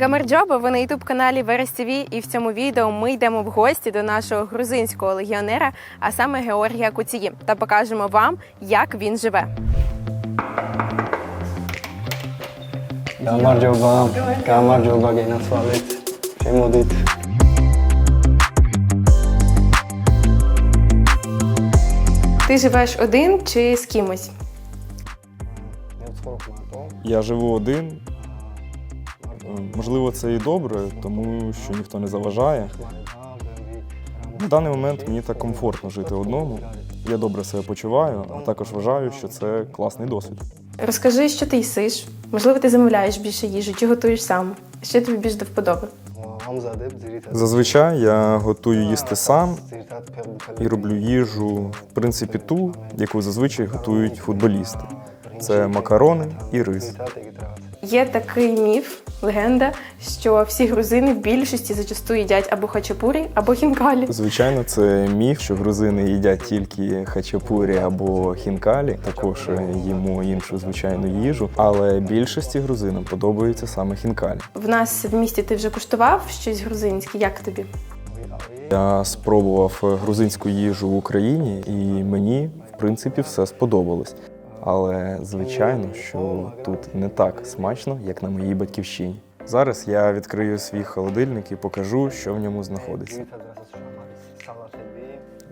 Гамерджоба, ви на ютуб каналі Верес ТВ, і в цьому відео ми йдемо в гості до нашого грузинського легіонера, а саме Георгія Куції, та покажемо вам, як він живе. Gamarjoba gene sağlık. Şemodit. Ти живеш один чи з кимось? Я живу один. Можливо, це і добре, тому що ніхто не заважає. На даний момент мені так комфортно жити одному. Я добре себе почуваю, а також вважаю, що це класний досвід. Розкажи, що ти їсиш. Можливо, ти замовляєш більше їжі, чи готуєш сам. Що тобі більш до вподоби? Зазвичай я готую їсти сам і роблю їжу, в принципі, ту, яку зазвичай готують футболісти. Це макарони і рис. Є такий міф, легенда, що всі грузини в більшості зачасту їдять або хачапурі, або хінкалі. Звичайно, це міф, що грузини їдять тільки хачапурі або хінкалі. Також їмо іншу звичайну їжу. Але більшості грузинам подобається саме хінкалі. В нас в місті ти вже куштував щось грузинське. Як тобі? Я спробував грузинську їжу в Україні, і мені, в принципі, все сподобалось. Але звичайно, що тут не так смачно, як на моїй батьківщині. Зараз я відкрию свій холодильник і покажу, що в ньому знаходиться.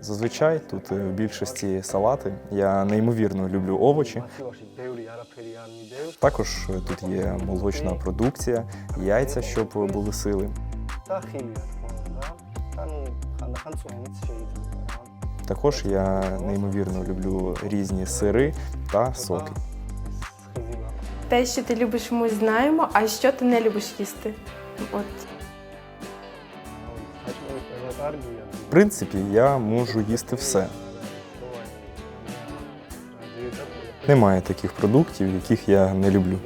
Зазвичай тут е, в більшості салати. Я неймовірно люблю овочі. Також е, тут є молочна продукція, яйця, щоб були сили. Також я неймовірно люблю різні сири та соки. Те, що ти любиш, ми знаємо, а що ти не любиш їсти? От В принципі, я можу їсти все. Немає таких продуктів, яких я не люблю.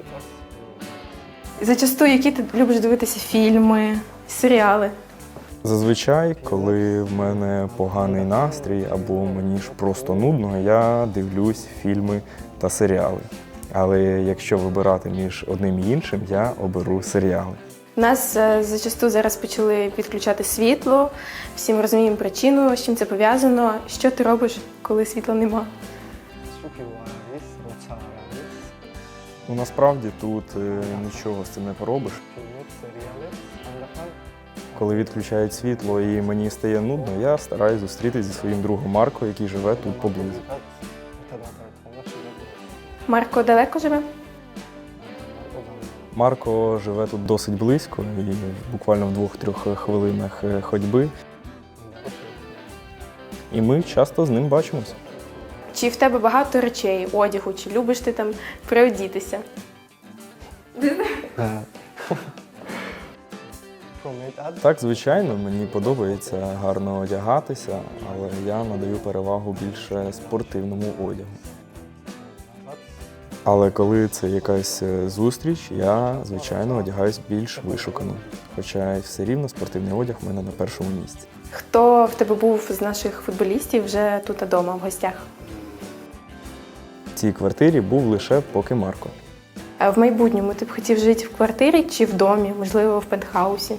зачасту, які ти любиш дивитися фільми, серіали. Зазвичай, коли в мене поганий настрій або мені ж просто нудно, я дивлюсь фільми та серіали. Але якщо вибирати між одним і іншим, я оберу серіали. Нас е, зачасту зараз почали відключати світло. Всі ми розуміємо причину, з чим це пов'язано. Що ти робиш, коли світла нема? Ну насправді тут е, нічого з цим не поробиш. Коли відключають світло і мені стає нудно, я стараюсь зустрітися зі своїм другом Марко, який живе тут поблизу. Марко далеко живе? Марко живе тут досить близько, і буквально в двох-трьох хвилинах е, ходьби. І ми часто з ним бачимося. Чи в тебе багато речей, одягу, чи любиш ти там приодітися? Так, звичайно, мені подобається гарно одягатися, але я надаю перевагу більше спортивному одягу. Але коли це якась е, зустріч, я звичайно одягаюсь більш вишукано. Хоча й все рівно спортивний одяг в мене на першому місці. Хто в тебе був з наших футболістів вже тут вдома в гостях? В цій квартирі був лише поки Марко. А в майбутньому ти б хотів жити в квартирі чи в домі, можливо, в пентхаусі?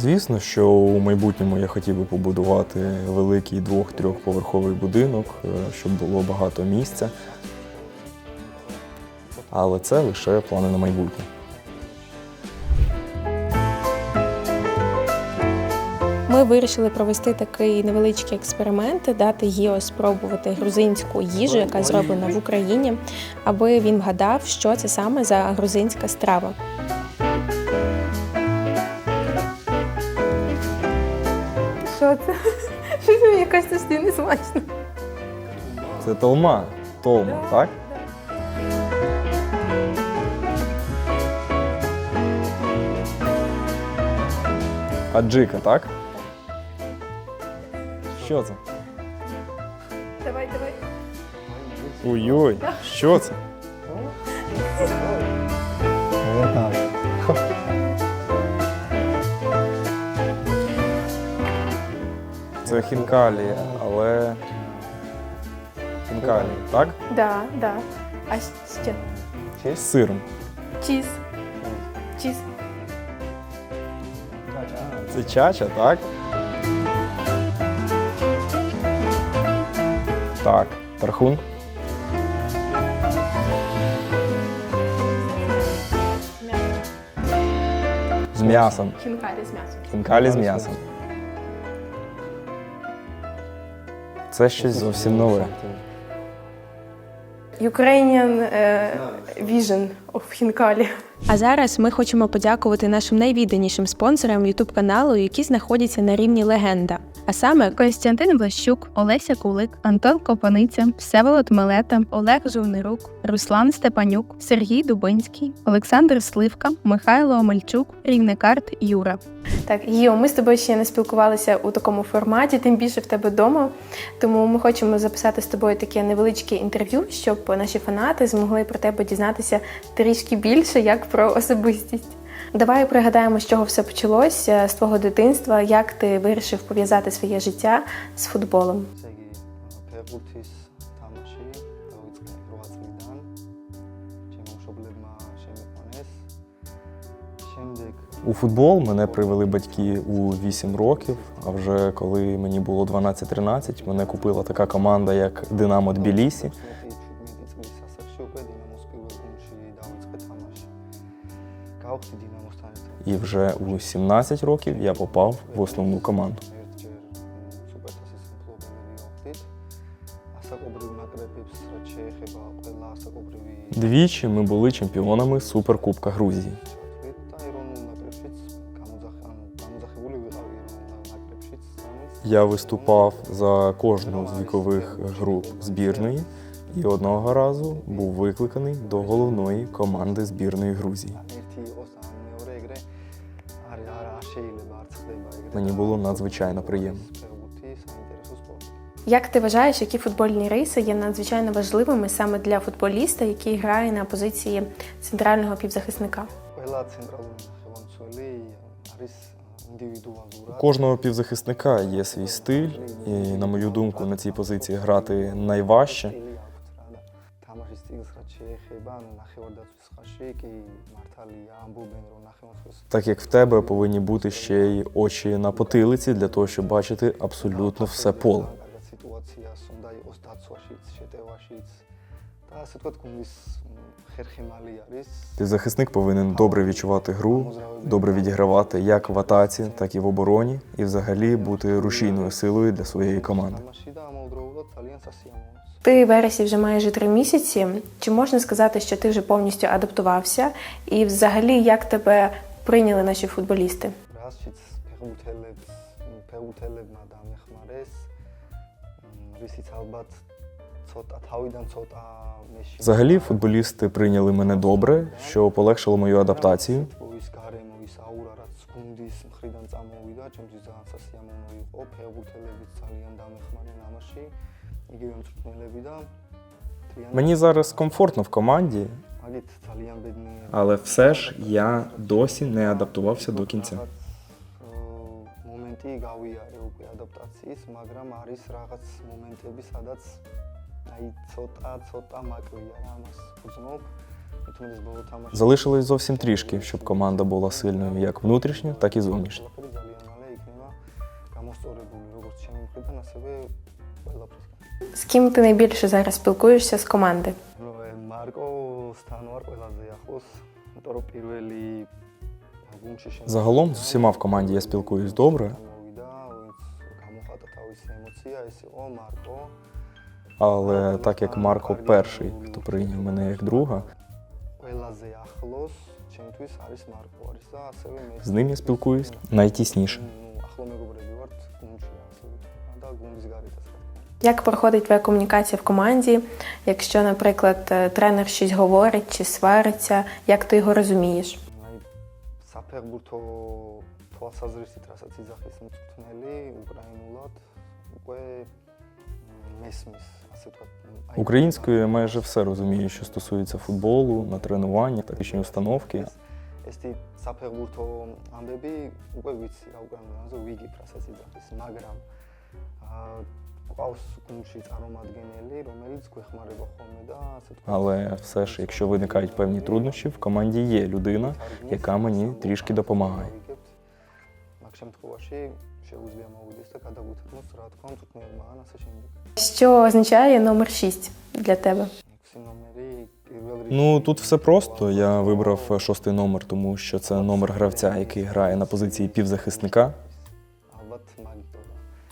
Звісно, що у майбутньому я хотів би побудувати великий двох-трьохповерховий будинок, е, щоб було багато місця. Але це лише плани на майбутнє. Ми вирішили провести такий невеличкий експеримент, дати Гіо спробувати грузинську їжу, яка зроблена в Україні, аби він вгадав, що це саме за грузинська страва. Що це? Щось мені якось це не смачно. Це толма. Толма, так? Аджика, так? Що це? Давай, давай. Ой-ой, що це? Це хінкалі, але. Хінкалі, так? Да, да. А ще З сиром. Чіз. Чіз. Це чача, так? Так, тархун. З м'ясом. Хінкалі з м'ясом. Хінкалі з м'ясом. Це щось зовсім нове. Ukrainian е, Vision of Хінкалі. А зараз ми хочемо подякувати нашим найвідданішим спонсорам youtube каналу, які знаходяться на рівні легенда. А саме Костянтин Влащук, Олеся Кулик, Антон Копаниця, Всеволод Мелета, Олег Жовнирук, Руслан Степанюк, Сергій Дубинський, Олександр Сливка, Михайло Омельчук, Рівникарт Юра. Так, Гіо, ми з тобою ще не спілкувалися у такому форматі, тим більше в тебе вдома. Тому ми хочемо записати з тобою таке невеличке інтерв'ю, щоб наші фанати змогли про тебе дізнатися трішки трішки більше як про особистість. Давай пригадаємо, з чого все почалось е, з твого дитинства, як ти вирішив пов'язати своє життя з футболом. У футбол мене привели батьки у 8 років. А вже коли мені було 12-13, мене купила така команда, як Динамо Тбілісі. і вже у 17 років я попав в основну команду. Двічі ми були чемпіонами Суперкубка Грузії. Я виступав за кожну з вікових груп збірної і одного разу був викликаний до головної команди збірної Грузії. Мені було надзвичайно приємно. Як ти вважаєш, які футбольні рейси є надзвичайно важливими саме для футболіста, який грає на позиції центрального півзахисника? У кожного півзахисника є свій стиль, і на мою думку, на цій позиції грати найважче. Так як в тебе повинні бути ще й очі на потилиці для того, щоб бачити абсолютно все поле. Та Ти захисник повинен добре відчувати гру, добре відігравати як в атаці, так і в обороні, і взагалі бути рушійною силою для своєї команди. თამაში და ამავდროულად ძალიან სასიამოვნოა. Ти в вересі вже майже три місяці. Чи можна сказати, що ти вже повністю адаптувався? І взагалі, як тебе прийняли наші футболісти? რასშიც ფეხბურთელებს ფეხბურთელებმა დამეხმარეს მ, რისიც ალბათ ცოტა თავიდან ცოტა მეში Взагалі, футболісти прийняли мене добре, що полегшило мою адаптацію. ის გარემო ის აურა რაც გუნდის მხრიდან წამოვიდა ჩემთვის ძალიან სასიამოვნო იყო ფეხბურთელებიც ძალიან დამეხმარნენ ამაში იგივე მწვრთნელები და ძალიან Мені зараз комфортно в команді, მაგით ძალიან ბედნიერი але все ж я досі не адаптувався до кінця. რაღაც, ö, მომენტი გავიარე უკვე ადაპტაციის, მაგრამ არის რაღაც მომენტები, სადაც აი ცოტა ცოტა მაკვია რა ამას უძნობ. მithumedes ბოლო თამაში Залишилось зовсім трішки, щоб команда була сильною як внутрішньо, так і зовнішньо. ყველაფერი ძალიან მალე იქნება გამოსწორებული, როგორც ჩემი მხრიდან, ასევე ყველაფრისგან. З ким ти найбільше зараз спілкуєшся з команди? Загалом з усіма в команді я спілкуюсь добре. Але так як Марко перший, хто прийняв мене як друга, з ним я спілкуюсь найтісніше. ნუ ახლო მეგობრები ვართ გუნდში ასე ვთქვა და გუნდის გარეთაც რა თქმა უნდა. Як проходить твоя комунікація в команді? Якщо, наприклад, е, тренер щось говорить чи свариться, як ти його розумієш? აი საფეხბურთო თვალსაზრისით რასაც იძახის მწვრთნელი უკრაინულად უკვე მ, მესმის ასე ვთქვათ აი Українською я майже все розумію, що стосується футболу, на тренування, тактичні установки. ესეთი საფეხბურთო ამბები უკვე ვიცი რა უკრაინულაზე ვიგებ რასაც იძახის მაგრამ აა ყავს გუნდში წარმომადგენელი, რომელიც გვეხმარება ხოლმე და ასე თქვა. Але все ж, якщо виникають певні труднощі, в команді є людина, яка мені трішки допомагає. მაგ შემთხვევაში შეუძლია მოვიდეს და გადაგვითხროს რა თქვა მწვრთნელმა ან ასე შემდეგ. Що означає номер 6 для тебе? ექვსი ნომერი პირველ Ну тут все просто. Я вибрав шостий номер, тому що це номер гравця, який грає на позиції півзахисника.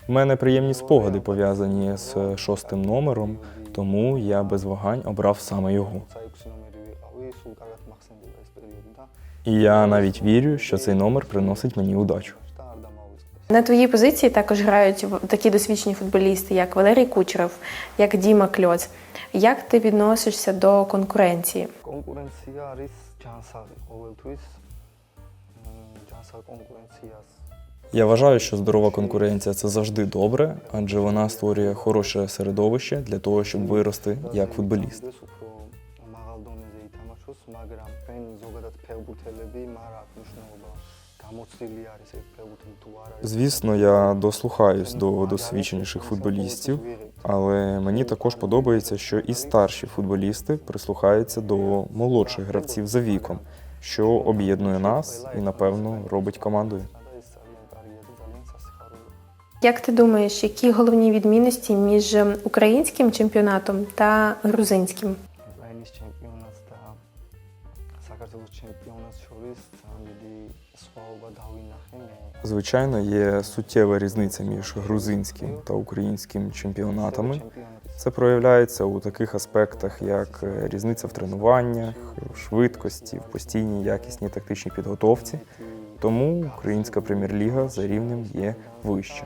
У мене приємні спогади пов'язані з е, шостим номером, тому я без вагань обрав саме його. І я навіть вірю, що цей номер приносить мені удачу. На твоїй позиції також грають такі досвідчені футболісти, як Валерій Кучеров, як Діма Кльоц. Як ти відносишся до конкуренції? Конкуренція ріс чанса овелтуїс. Чанса конкуренція я вважаю, що здорова конкуренція це завжди добре, адже вона створює хороше середовище для того, щоб вирости як футболіст. Звісно, я дослухаюсь до досвідченіших футболістів, але мені також подобається, що і старші футболісти прислухаються до молодших гравців за віком, що об'єднує нас і напевно робить командою. Як ти думаєш, які головні відмінності між українським чемпіонатом та грузинським? Ukraynish chempionatda Sakartvelo chempionat shoris. Звичайно, є суттєва різниця між грузинським та українським чемпіонатами. Це проявляється у таких аспектах, як е, різниця в тренуваннях, в швидкості, в постійній якісній тактичній підготовці. Тому українська прем'єр-ліга за рівнем є вища.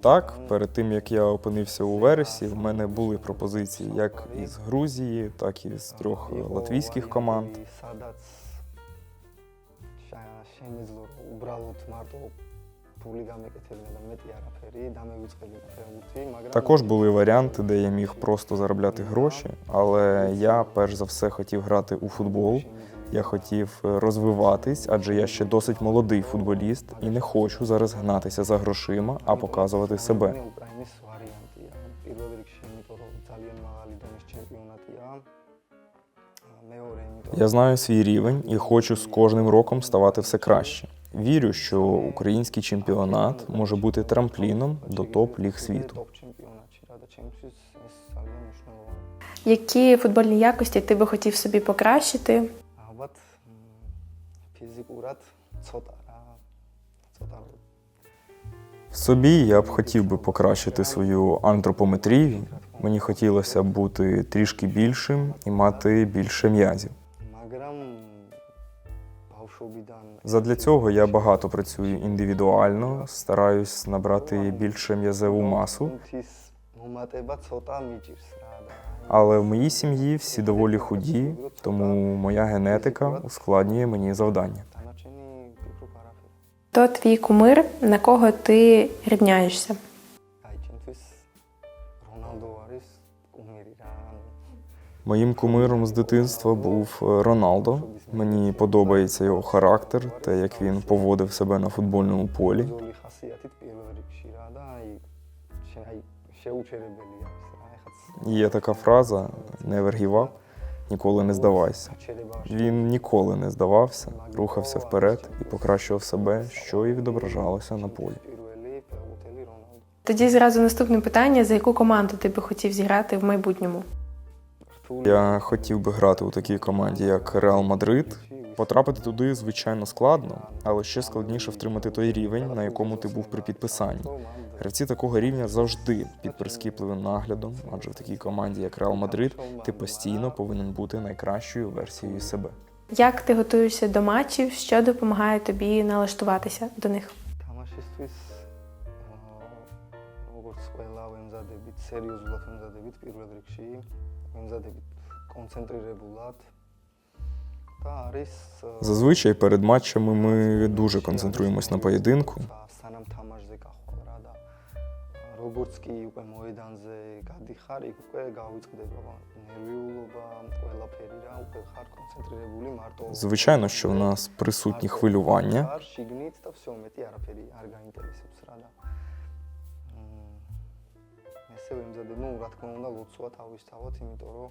Так, перед тим як я опинився у вересі, в мене були пропозиції як із Грузії, так і з трьох латвійських команд. Також були варіанти, де я міг просто заробляти гроші, але я перш за все хотів грати у футбол. Я хотів е, розвиватись, адже я ще досить молодий футболіст і не хочу зараз гнатися за грошима, а показувати себе. Я знаю свій рівень і хочу з кожним роком ставати все краще. Вірю, що український чемпіонат може бути трампліном до топ-ліг світу. Які футбольні якості ти би хотів собі покращити? ალბათ მ, ფიზიკურად ცოტა რა. ცოტა В собі я б хотів би покращити свою антропометрію. Мені хотілося б бути трішки більшим і мати більше м'язів. მაგრამ ბავშვობიდან Задля цього я багато працюю індивідуально, стараюсь набрати більше м'язеву масу. გუნდის მომატება ცოტა მიჭირს რა და Але в моїй сім'ї всі доволі худі, тому моя генетика ускладнює мені завдання. Хто твій кумир, на кого ти рівняєшся? Моїм кумиром з дитинства був е, Роналдо. Мені подобається його характер, те, як він поводив себе на футбольному полі. Є така фраза «Never give up», Ніколи не здавайся. Він ніколи не здавався, рухався вперед і покращував себе, що і відображалося на полі. Тоді зразу наступне питання: за яку команду ти би хотів зіграти в майбутньому? Я хотів би грати у такій команді, як Реал Мадрид. Потрапити туди звичайно складно, але ще складніше втримати той рівень, на якому ти був при підписанні. Гравці такого рівня завжди під прискіпливим наглядом, адже в такій команді, як Реал Мадрид, ти постійно повинен бути найкращою версією себе. Як ти готуєшся до матчів, що допомагає тобі налаштуватися до них? Зазвичай перед матчами ми дуже концентруємось на поєдинку როგორც კი უკვე მოედანზე გადიხარ, იქ უკვე გავიწყდება ნერვიულობა, ყველაფერი რა, უკვე ხარ კონცენტრირებული მარტო Звичайно, що в нас присутні хвилювання, არ შიგნით და всё მეტი არაფერი არ გაინტერესებს რა და მ, ესე ვემზადე, ну, რა თქმა უნდა, ლოცვა თავისთავად, იმიტომ რომ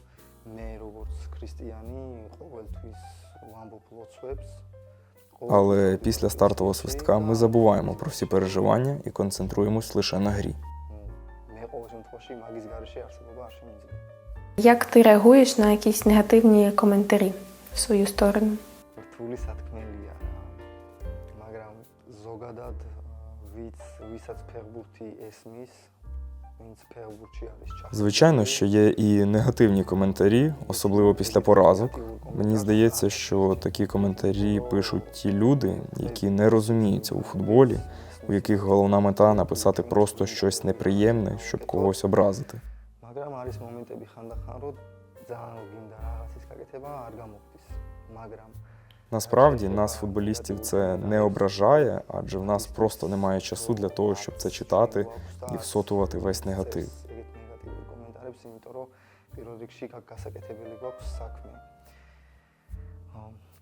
მე როგორც ქრისტიანი ყოველთვის ვამბობ ლოცვებს. але після стартового свистка ми забуваємо про всі переживання і концентруємось лише на грі. Ну, მე ყოველ შემთხვევაში მაგის garaშე არსებობა არ შემიძლია. Як ти реагуєш на якісь негативні коментарі в свою сторону? რთული სათქმელია რა. მაგრამ ზოგადად ა, ვიც ვისაც ფეხბურთი ესმის, ვინც ფეხბურთში არის ჩართული. Звичайно, що є і негативні коментарі, особливо після поразок. Мені здається, що такі коментарі пишуть ті люди, які не розуміються у футболі, у яких головна мета написати просто щось неприємне, щоб когось образити. Насправді нас, футболістів, це не ображає, адже в нас просто немає часу для того, щоб це читати і всотувати весь негатив.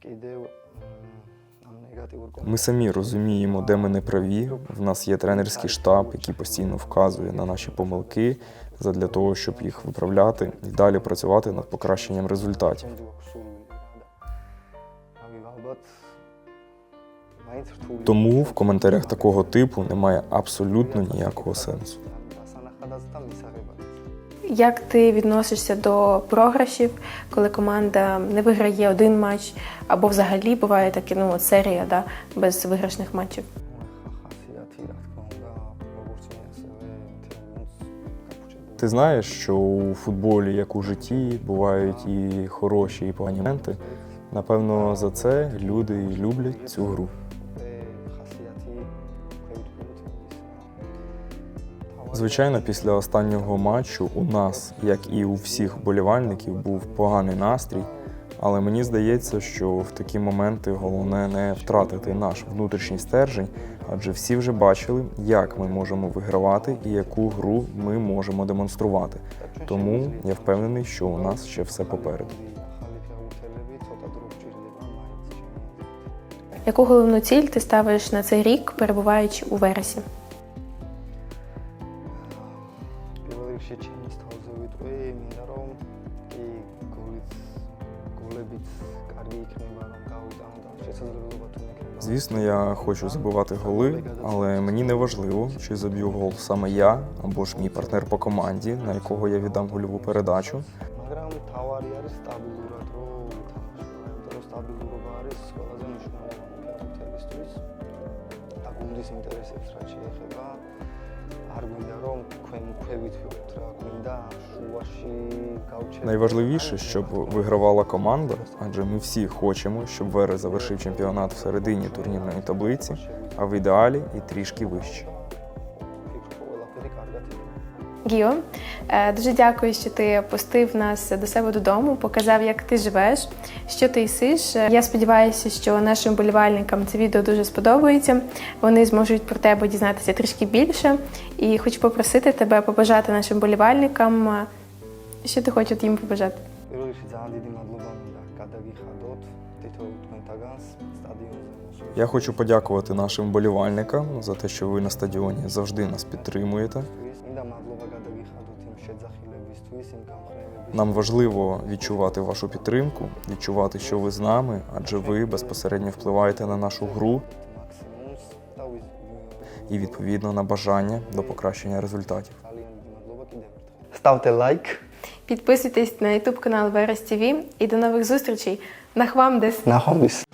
Кидев ми самі розуміємо, де ми не праві. В нас є тренерський штаб, який постійно вказує на наші помилки задля того, щоб їх виправляти і далі працювати над покращенням результатів. Тому в коментарях такого типу немає абсолютно ніякого сенсу. Як ти відносишся до програшів, коли команда не виграє один матч, або взагалі буває таке, ну серія да, без виграшних матчів? Ти знаєш, що у футболі, як у житті, бувають і хороші, і погані моменти. Напевно, за це люди люблять цю гру. Звичайно, після останнього матчу у нас, як і у всіх болівальників, був поганий настрій. Але мені здається, що в такі моменти головне не втратити наш внутрішній стержень, адже всі вже бачили, як ми можемо вигравати і яку гру ми можемо демонструвати. Тому я впевнений, що у нас ще все попереду. Яку головну ціль ти ставиш на цей рік, перебуваючи у вересі? Звісно, я хочу забивати голи, але мені не важливо, чи заб'ю гол саме я або ж мій партнер по команді, на якого я віддам гольову передачу. Найважливіше, щоб вигравала команда, адже ми всі хочемо, щоб Вере завершив чемпіонат всередині турнірної таблиці, а в ідеалі і трішки вище. Гіо, е, дуже дякую, що ти пустив нас до себе додому, показав, як ти живеш, що ти їсиш. Е, Я сподіваюся, що нашим болівальникам це відео дуже сподобається. Вони зможуть про тебе дізнатися трішки більше. І хочу попросити тебе побажати нашим болівальникам, е, що ти хочеш їм побажати. Я хочу подякувати нашим вболівальникам за те, що ви на стадіоні завжди нас підтримуєте. Нам важливо відчувати вашу підтримку, відчувати, що ви з нами, адже ви безпосередньо впливаєте на нашу гру і відповідно на бажання до покращення результатів. Ставте лайк. Підписуйтесь на YouTube канал Верес ТВ і до нових зустрічей. Нахвамдес! Нахвамдес!